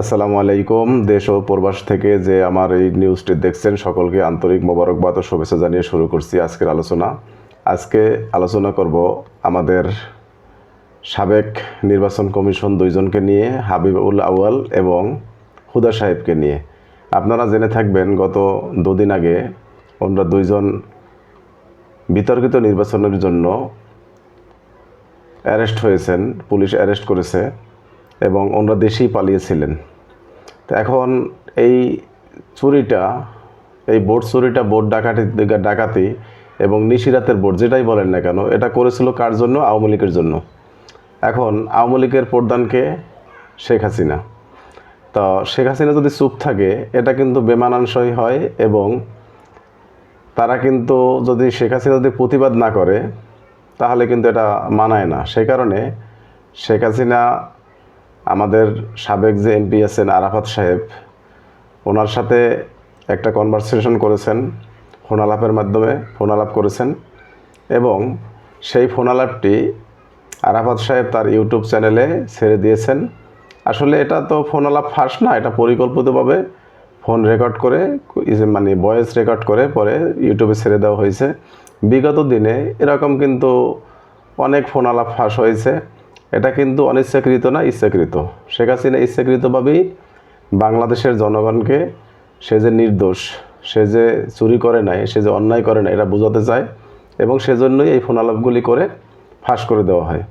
আসসালামু আলাইকুম। দেশ ও প্রবাস থেকে যে আমার এই নিউজটি দেখছেন, সকলকে আন্তরিক মোবারকবাদ ও শুভেচ্ছা জানিয়ে শুরু করছি আজকের আলোচনা। আজকে আলোচনা করব আমাদের সাবেক নির্বাচন কমিশন দুইজনকে নিয়ে, হাবিবুল আউয়াল এবং হুদা সাহেবকে নিয়ে। আপনারা জেনে থাকবেন, গত দুদিন আগে ওনারা দুইজন বিতর্কিত নির্বাচনের জন্য অ্যারেস্ট হয়েছেন, পুলিশ অ্যারেস্ট করেছে। এবং ওনারা দেশেই পালিয়েছিলেন। তো এখন এই চুরিটা, এই বোর্ড চুরিটা বোর্ড ডাকাতি ডাকাতি এবং নিশিরাতের বোর্ড যেটাই বলেন না কেন, এটা করেছিল কার জন্য? আওয়ামী লীগের জন্য। এখন আওয়ামী লীগের প্রধানকে শেখ হাসিনা। তো শেখ হাসিনা যদি চুপ থাকে, এটা কিন্তু বেমানানসই হয় এবং তারা কিন্তু যদি শেখ হাসিনা যদি প্রতিবাদ না করে, তাহলে কিন্তু এটা মানায় না। সেই কারণে শেখ হাসিনা আমাদের সাবেক যে এমপি আছেন আরাফাত সাহেব, ওনার সাথে একটা কনভারসেশন করেছেন ফোন আলাপের মাধ্যমে ফোন আলাপ করেছেন এবং সেই ফোন আলাপটি আরাফাত সাহেব তার ইউটিউব চ্যানেলে ছেড়ে দিয়েছেন। আসলে এটা তো ফোন আলাপ ফাঁস না, এটা পরিকল্পিতভাবে ফোন রেকর্ড করে মানে ভয়েস রেকর্ড করে পরে ইউটিউবে ছেড়ে দেওয়া হয়েছে। বিগত দিনে এরকম কিন্তু অনেক ফোন আলাপ ফাঁস হয়েছে। এটা কিন্তু অনিচ্ছাকৃত না ইচ্ছাকৃত। শেখ হাসিনা ইচ্ছাকৃতভাবেই বাংলাদেশের জনগণকে সে যে নির্দোষ, সে যে চুরি করে নাই, সে যে অন্যায় করে না এটা বোঝাতে চায় এবং সেজন্যই এই ফোন আলাপগুলি করে ফাঁস করে দেওয়া হয়।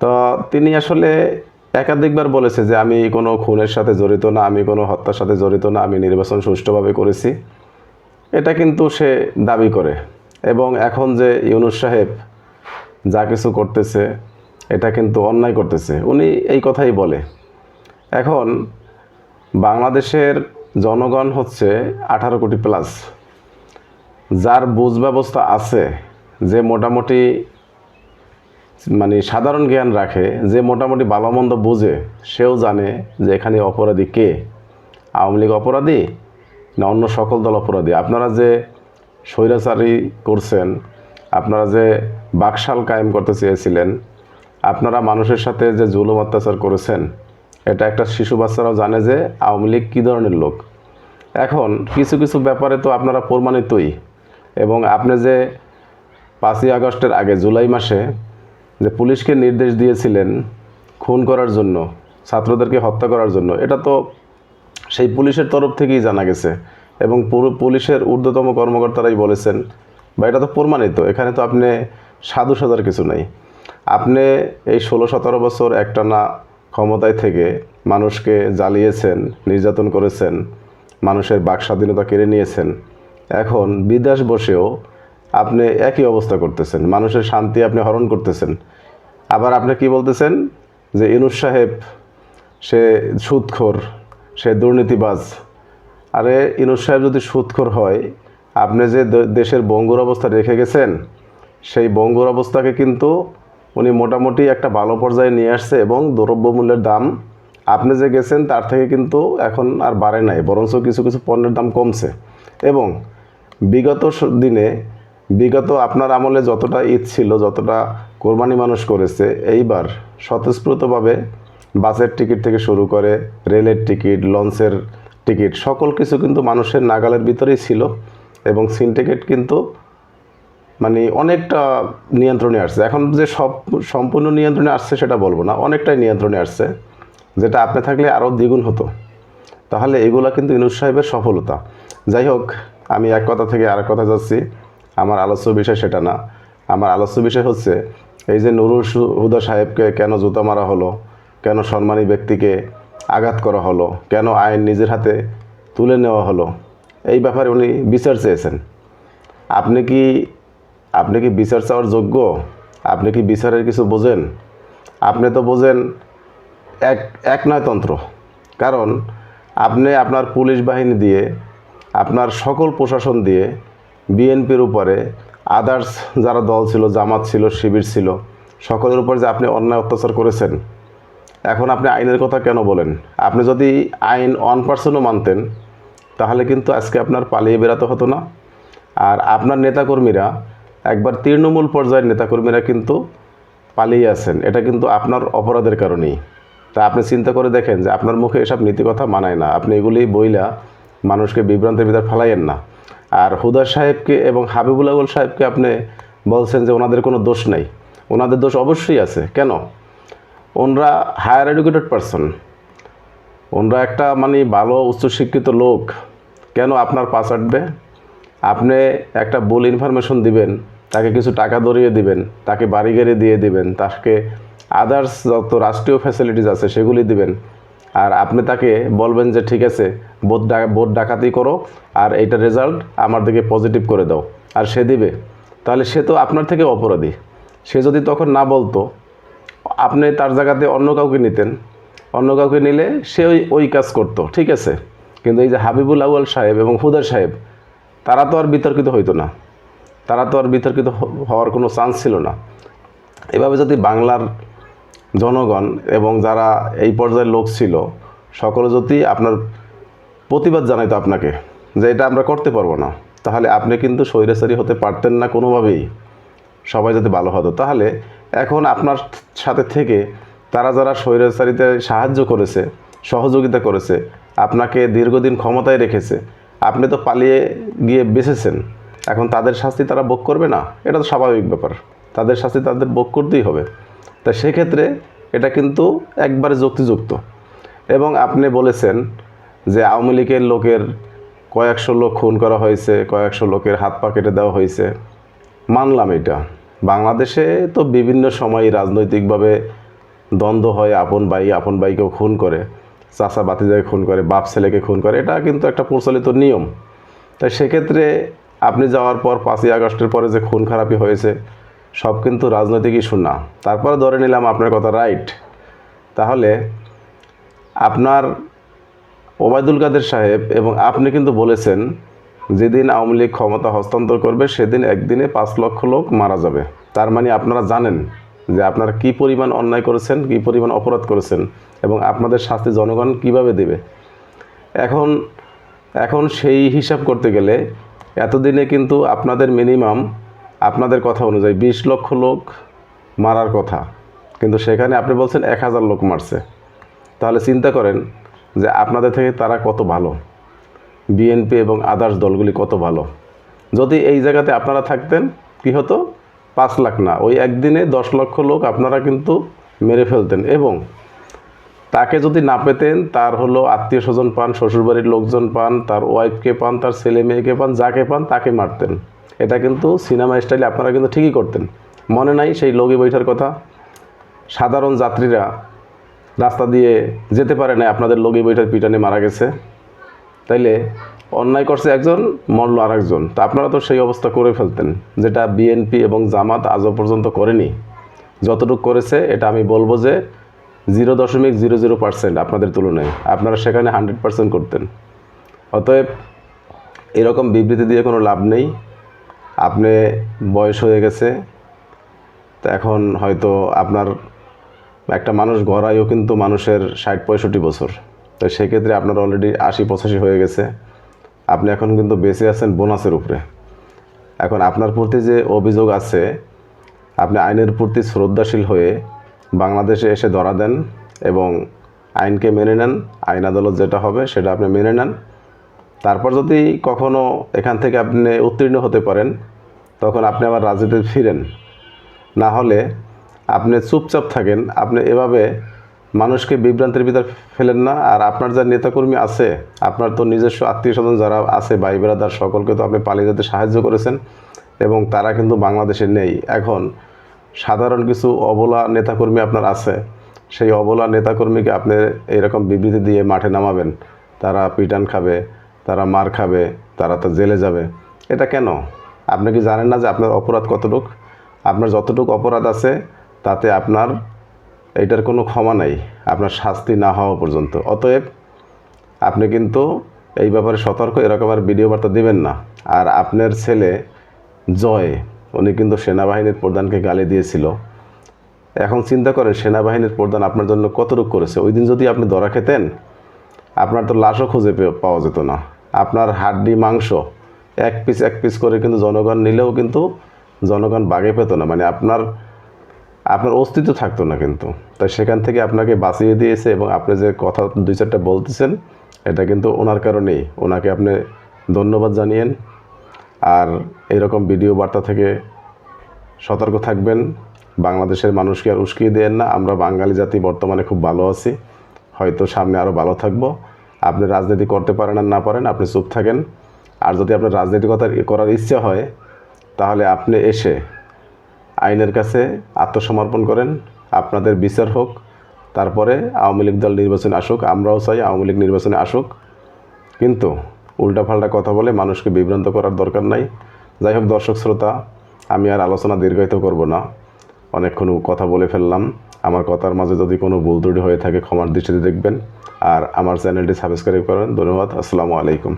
তো তিনি আসলে একাধিকবার বলেছে যে আমি কোনো খুনের সাথে জড়িত না, আমি কোনো হত্যার সাথে জড়িত না, আমি নির্বাচন সুষ্ঠুভাবে করেছি। এটা কিন্তু সে দাবি করে এবং এখন যে ইউনুস সাহেব যা কিছু করতেছে এটা কিন্তু অন্যায় করতেছে। উনি এই কথাই বলে। এখন বাংলাদেশের জনগণ হচ্ছে আঠারো কোটি প্লাস যার বুঝ ব্যবস্থা আছে, যে মোটামুটি মানে সাধারণ জ্ঞান রাখে, যে মোটামুটি ভালো মন্দ বুঝে, সেও জানে যে এখানে অপরাধী কে? আওয়ামী লীগ অপরাধী না অন্য সকল দল অপরাধী? আপনারা যে স্বৈরাচারী করছেন, আপনারা যে বাকশাল কায়েম করতে চেয়েছিলেন আপনারা মানুষের সাথে যে জুলুম অত্যাচার করেছেন, এটা একটা শিশু বাচ্চারাও জানে যে আওয়ামী লীগ কী ধরনের লোক। এখন কিছু কিছু ব্যাপারে তো আপনারা প্রমাণিতই। এবং আপনি যে পাঁচই আগস্টের আগে জুলাই মাসে যে পুলিশকে নির্দেশ দিয়েছিলেন খুন করার জন্য, ছাত্রদেরকে হত্যা করার জন্য, এটা তো সেই পুলিশের তরফ থেকেই জানা গেছে। এবং পুরো পুলিশের ঊর্ধ্বতম কর্মকর্তারাই বলেছেন, বা এটা তো প্রমাণিত, এখানে তো আপনি সাধু সাজার কিছু নাই। আপনি এই ষোলো সতেরো বছর একটানা ক্ষমতায় থেকে মানুষকে জ্বালিয়েছেন, নির্যাতন করেছেন, মানুষের বাক স্বাধীনতা কেড়ে নিয়েছেন। এখন বিদেশ বসেও আপনি একই অবস্থা করতেছেন। মানুষের শান্তি আপনি হরণ করতেছেন। আবার আপনি কি বলতেছেন? যে ইনুস সাহেব, সে সুদখোর, সে দুর্নীতিবাজ। আরে ইনুস সাহেব যদি সুদখোর হয়, আপনি যে দেশের বঙ্গুর অবস্থা রেখে গেছেন, সেই বঙ্গুর অবস্থাকে কিন্তু উনি মোটামুটি একটা ভালো পর্যায়ে নিয়ে আসছে এবং দ্রব্যমূল্যের দাম, আপনি যে গেছেন তার থেকে কিন্তু এখন আর বাড়ে নাই, বরঞ্চ কিছু কিছু পণ্যের দাম কমছে। এবং বিগত দিনে, বিগত আপনার আমলে যতটা ঈদ ছিল, যতটা কোরবানি মানুষ করেছে, এইবার স্বতঃস্ফূর্তভাবে বাসের টিকিট থেকে শুরু করে রেলের টিকিট, লঞ্চের টিকিট, সকল কিছু কিন্তু মানুষের নাগালের ভিতরেই ছিল এবং সিনটিকেট কিন্তু মানে অনেকটা নিয়ন্ত্রণে আসছে। এখন যে সব সম্পূর্ণ নিয়ন্ত্রণে আসছে সেটা বলব না। অনেকটাই নিয়ন্ত্রণে আসছে। যেটা আপনি থাকলে আরও দ্বিগুণ হতো। তাহলে এগুলো কিন্তু ইনুস সাহেবের সফলতা। যাই হোক, আমি এক কথা থেকে আরেক কথা যাচ্ছি। আমার আলোচ্য বিষয় সেটা না। আমার আলোচ্য বিষয় হচ্ছে, এই যে নুরুল হুদা সাহেবকে কেন জুতা মারা হলো? কেন সম্মানী ব্যক্তিকে আঘাত করা হলো? কেন আইন নিজের হাতে তুলে নেওয়া হলো? এই ব্যাপারে উনি বিচার চেয়েছেন। আপনি কি আপনি কি বিচার চাওয়ার যোগ্য? আপনি কি বিচারের কিছু বোঝেন? আপনি তো বোঝেন এক এক নয় তন্ত্র। কারণ আপনি আপনার পুলিশ বাহিনী দিয়ে, আপনার সকল প্রশাসন দিয়ে, বিএনপির উপরে আদার্স যারা দল ছিল, জামাত ছিল, শিবির ছিল, সকলের উপর যে আপনি অন্যায় অত্যাচার করেছেন, এখন আপনি আইনের কথা কেন বলেন? আপনি যদি আইন ওয়ান পার্সেন্টও মানতেন, তাহলে কিন্তু আজকে আপনার পালিয়ে বেরাতে হতো না। আর আপনার নেতাকর্মীরা একবার তৃণমূল পর্যায়ের নেতাকর্মীরা কিন্তু পালিয়ে আছেন এটা কিন্তু আপনার অপরাধের কারণেই। তা আপনি চিন্তা করে দেখেন যে আপনার মুখে এসব নীতি কথা মানায় না। আপনি এগুলি বইলা মানুষকে বিভ্রান্তের ভিতর ফেলাইয়েন না। আর হুদা সাহেবকে এবং হাবিবুল আউল সাহেবকে আপনি বলছেন যে ওনাদের কোনো দোষ নাই। ওনাদের দোষ অবশ্যই আছে। কেন? ওনরা হায়ার এডুকেটেড পারসন। ওনরা একটা মানে ভালো, উচ্চশিক্ষিত লোক। কেন আপনার পাস আটবে? আপনি একটা ভুল ইনফরমেশন দিবেন। তাকে কিছু টাকা ধরিয়ে দিবেন, তাকে বাড়ি গাড়ি দিয়ে দিবেন, তাকে আদার্স যত রাষ্ট্রীয় ফ্যাসিলিটিস আছে সেগুলি দিবেন। আর আপনি তাকে বলবেন যে, ঠিক আছে বোধ ডা- ভোট ডাকাতি করো, আর এইটা রেজাল্ট আমার দিকে পজিটিভ করে দাও। আর সে দিবে। তাহলে সে তো আপনার থেকে অপরাধী। সে যদি তখন না বলতো, আপনি তার জায়গাতে অন্য কাউকে নিতেন, অন্য কাউকে নিলে সে ওই ওই কাজ করতো, ঠিক আছে? কিন্তু এই যে হাবিবুল আউয়াল সাহেব এবং হুদার সাহেব, তারা তো আর বিতর্কিত হইতো না। তারা তো আর বিতর্কিত হওয়ার কোনো চান্স ছিল না। এভাবে যদি বাংলার জনগণ এবং যারা এই পর্যায়ের লোক ছিল, সকলে যদি আপনার প্রতিবাদ জানাইতো আপনাকে যে এটা আমরা করতে পারব না, তাহলে আপনি কিন্তু স্বৈরাচারী হতে পারতেন না কোনোভাবেই। সবাই যদি ভালো হতো। তাহলে এখন আপনার সাথে থেকে তারা যারা স্বৈরাচারিতে সাহায্য করেছে, সহযোগিতা করেছে, আপনাকে দীর্ঘদিন ক্ষমতায় রেখেছে, আপনি তো পালিয়ে গিয়ে বেঁচেছেন। এখন তাদের শাস্তি তারা ভোগ করবে না, এটা তো স্বাভাবিক ব্যাপার। তাদের শাস্তি তাদের ভোগ করতেই হবে। তা সেক্ষেত্রে এটা কিন্তু একবারে যুক্তিযুক্ত। এবং আপনি বলেছেন যে আওয়ামী লীগের লোকের কয়েকশো লোক খুন করা হয়েছে, কয়েকশো লোকের হাত পা কেটে দেওয়া হয়েছে। মানলাম এটা। বাংলাদেশে তো বিভিন্ন সময় রাজনৈতিকভাবে দ্বন্দ্ব হয়, আপন ভাই, আপন ভাইকেও খুন করে চাচা বাতিজাকে খুন করে বাপ ছেলেকে খুন করে, এটা কিন্তু একটা প্রচলিত নিয়ম। তাই সেক্ষেত্রে আপনি যাওয়ার পর পাঁচই আগস্টের পরে যে খুন খারাপি হয়েছে, সব কিন্তু রাজনৈতিক ইস্যু না। তারপরে ধরে নিলাম আপনার কথা রাইট তাহলে আপনার ওবায়দুল কাদের সাহেব এবং আপনি কিন্তু বলেছেন, যেদিন আওয়ামী লীগ ক্ষমতা হস্তান্তর করবে, সেদিন একদিনে পাঁচ লক্ষ লোক মারা যাবে। তার মানে আপনারা জানেন যে আপনারা কি পরিমাণ অন্যায় করেছেন, কি পরিমাণ অপরাধ করেছেন এবং আপনাদের শাস্তি জনগণ কীভাবে দেবে। এখন এখন সেই হিসাব করতে গেলে এতদিনে কিন্তু আপনাদের মিনিমাম আপনাদের কথা অনুযায়ী বিশ লক্ষ লোক মারার কথা। কিন্তু সেখানে আপনি বলছেন এক হাজার লোক মারছে। তাহলে চিন্তা করেন যে আপনাদের থেকে তারা কত ভালো? বিএনপি এবং আদার্স দলগুলি কত ভালো? যদি এই জায়গাতে আপনারা থাকতেন, কি হতো? পাঁচ লাখ না, ওই একদিনে দশ লক্ষ লোক আপনারা কিন্তু মেরে ফেলতেন। এবং তাকে যদি না পেতেন, তার হলো আত্মীয় স্বজন পান, শ্বশুরবাড়ির লোকজন পান, তার ওয়াইফকে পান, তার ছেলে মেয়েকে পান, যাকে পান, তাকে মারতেন। এটা কিন্তু সিনেমা স্টাইলে আপনারা কিন্তু ঠিকই করতেন। মনে নাই সেই লগি বৈঠার কথা? সাধারণ যাত্রীরা রাস্তা দিয়ে যেতে পারে না, আপনাদের লগি বৈঠার পিটানে মারা গেছে। তাইলে অন্যায় করছে একজন, মরল আর একজন তা আপনারা তো সেই অবস্থা করে ফেলতেন, যেটা বিএনপি এবং জামাত আজও পর্যন্ত করেনি। যতটুকু করেছে, এটা আমি বলব যে জিরো দশমিক জিরো জিরো পার্সেন্ট আপনাদের তুলনায়। আপনারা সেখানে হান্ড্রেড পার্সেন্ট করতেন। অতএব এরকম বিবৃতি দিয়ে কোনো লাভ নেই। আপনি বয়স হয়ে গেছে, তা এখন হয়তো আপনার একটা মানুষ গড়াইও কিন্তু মানুষের ষাট পঁয়ষট্টি বছর। তো সেক্ষেত্রে আপনার অলরেডি আশি পঁচাশি হয়ে গেছে। আপনি এখন কিন্তু বেঁচে আছেন বোনাসের উপরে। এখন আপনার প্রতি যে অভিযোগ আছে, আপনি আইনের প্রতি শ্রদ্ধাশীল হয়ে বাংলাদেশে এসে ধরা দেন এবং আইনকে মেনে নেন, আইন আদালত যেটা হবে সেটা আপনি মেনে নেন। তারপর যদি কখনো এখান থেকে আপনি উত্তীর্ণ হতে পারেন, তখন আপনি আবার রাজনীতিতে ফিরেন। না হলে আপনি চুপচাপ থাকেন, আপনি এভাবে মানুষকে বিভ্রান্তির ভিতর ফেলেন না। আর আপনার যা নেতাকর্মী আছে, আপনার তো নিজস্ব আত্মীয় স্বজন যারা আছে, ভাই বেড়াদার সকলকে তো আপনি পালিয়ে যেতে সাহায্য করেছেন এবং তারা কিন্তু বাংলাদেশে নেই। এখন সাধারণ কিছু অবলা নেতাকর্মী আপনার আছে। সেই অবলা নেতাকর্মীকে আপনি এরকম বিবৃতি দিয়ে মাঠে নামাবেন। তারা পিটান খাবে, তারা মার খাবে, তারা তো জেলে যাবে। এটা কেন? আপনি কি জানেন না যে আপনার অপরাধ কতটুক? আপনার যতটুকু অপরাধ আছে, তাতে আপনার এইটার কোনো ক্ষমা নাই। আপনার শাস্তি না হওয়া পর্যন্ত। অতএব আপনি কিন্তু এই ব্যাপারে সতর্ক, এরকম আর ভিডিও বার্তা দিবেন না। আর আপনার ছেলে জয়। উনি কিন্তু সেনাবাহিনীর প্রধানকে গালি দিয়েছিল। এখন চিন্তা করেন, সেনাবাহিনীর প্রধান আপনার জন্য কতটুকু করেছে? ওই দিন যদি আপনি ধরা খেতেন, আপনার তো লাশও খুঁজে পাওয়া যেত না। আপনার হাড্ডি, মাংস, এক পিস এক পিস করে কিন্তু জনগণ নিলেও কিন্তু জনগণ বাগে পেত না। মানে আপনার আপনার অস্তিত্ব থাকতো না কিন্তু। তাই সেখান থেকে আপনাকে বাঁচিয়ে দিয়েছে এবং আপনি যে কথা দুই চারটা বলতেছেন, এটা কিন্তু ওনার কারণেই। ওনাকে আপনি ধন্যবাদ জানিয়েন। আর এরকম ভিডিও বার্তা থেকে সতর্ক থাকবেন। বাংলাদেশের মানুষকে আর উস্কিয়ে দেন না। আমরা বাঙালি জাতি বর্তমানে খুব ভালো আছি। হয়তো সামনে আরও ভালো থাকব। আপনি রাজনীতি করতে পারেন আর না পারেন, আপনি চুপ থাকেন। আর যদি আপনার রাজনীতিকতা করার ইচ্ছা হয়, তাহলে আপনি এসে আইনের কাছে আত্মসমর্পণ করেন। আপনাদের বিচার হোক। তারপরে আওয়ামী লীগ দল নির্বাচনে আসুক। আমরাও চাই আওয়ামী লীগ নির্বাচনে আসুক। কিন্তু উল্টাপাল্টা কথা বলে মানুষকে বিভ্রান্ত করার দরকার নাই। যাই হোক, দর্শক শ্রোতা, আমি আর আলোচনা দীর্ঘায়িত করব না। অনেকক্ষণ কথা বলে ফেললাম। আমার কথার মাঝে যদি কোনো ভুল ত্রুটি হয়ে থাকে, ক্ষমার দৃষ্টিতে দেখবেন। আর আমার চ্যানেলটি সাবস্ক্রাইব করেন। ধন্যবাদ। আসসালামু আলাইকুম।